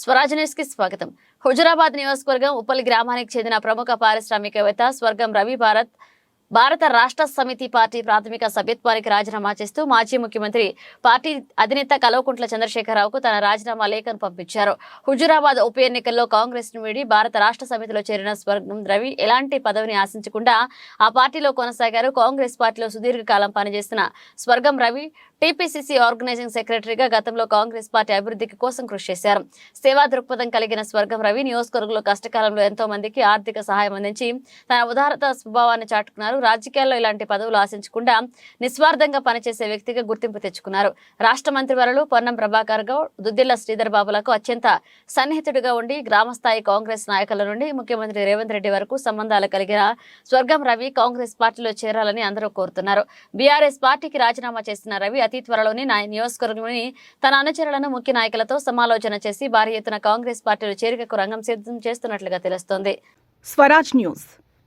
స్వరాజ్ న్యూస్కి స్వాగతం. హుజురాబాద్ నియోజకవర్గం ఉప్పల్ గ్రామానికి చెందిన ప్రముఖ పారిశ్రామికవేత్త స్వర్గం రవి భారత్ భారత రాష్ట్ర సమితి పార్టీ ప్రాథమిక సభ్యత్వానికి రాజీనామా చేస్తూ మాజీ ముఖ్యమంత్రి పార్టీ అధినేత కల్వకుంట్ల చంద్రశేఖరరావుకు తన రాజీనామా లేఖను పంపించారు. హుజురాబాద్ ఉప ఎన్నికల్లో కాంగ్రెస్ను వీడి భారత రాష్ట్ర సమితిలో చేరిన స్వర్గం రవి ఎలాంటి పదవిని ఆశించకుండా ఆ పార్టీలో కొనసాగారు. కాంగ్రెస్ పార్టీలో సుదీర్ఘకాలం పనిచేస్తున్న స్వర్గం రవి టీపీసీసీ ఆర్గనైజింగ్ సెక్రటరీగా గతంలో కాంగ్రెస్ పార్టీ అభివృద్ధికి కోసం కృషి చేశారు. సేవా దృక్పథం కలిగిన స్వర్గం రవి నియోజకవర్గంలో కష్టకాలంలో ఎంతో మందికి ఆర్థిక సహాయం అందించి తన ఉదారత స్వభావాన్ని చాటుకున్నారు. రాజకీయాల్లో ఇలాంటి పదవులు ఆశించకుండా నిస్వార్థంగా పనిచేసే వ్యక్తిగా గుర్తింపు తెచ్చుకున్నారు. రాష్ట్ర మంత్రివరులు పొన్నం ప్రభాకర్ గౌడ్ దుద్దిల్ల శ్రీధర్ బాబులకు అత్యంత సన్నిహితుడిగా ఉండి గ్రామస్థాయి కాంగ్రెస్ నాయకుల నుండి ముఖ్యమంత్రి రేవంత్ రెడ్డి వరకు సంబంధాలు కలిగిన స్వర్గం రవి కాంగ్రెస్ పార్టీలో చేరాలని అందరూ కోరుతున్నారు. బీఆర్ఎస్ పార్టీకి రాజీనామా చేసిన రవి అతి త్వరలోని నియోజకవర్గంలోని తన అనుచరులను ముఖ్య నాయకులతో సమాలోచన చేసి భారీ ఎత్తున కాంగ్రెస్ పార్టీలో చేరికకు రంగం సిద్ధం చేస్తున్నట్లుగా తెలుస్తోంది. స్వరాజ్ న్యూస్.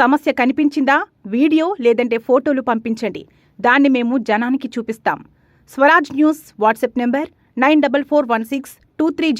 సమస్య కనిపించిందా? వీడియో లేదంటే ఫోటోలు పంపించండి. దాన్ని మేము జనానికి చూపిస్తాం. Swaraj news WhatsApp number nine double four one six two three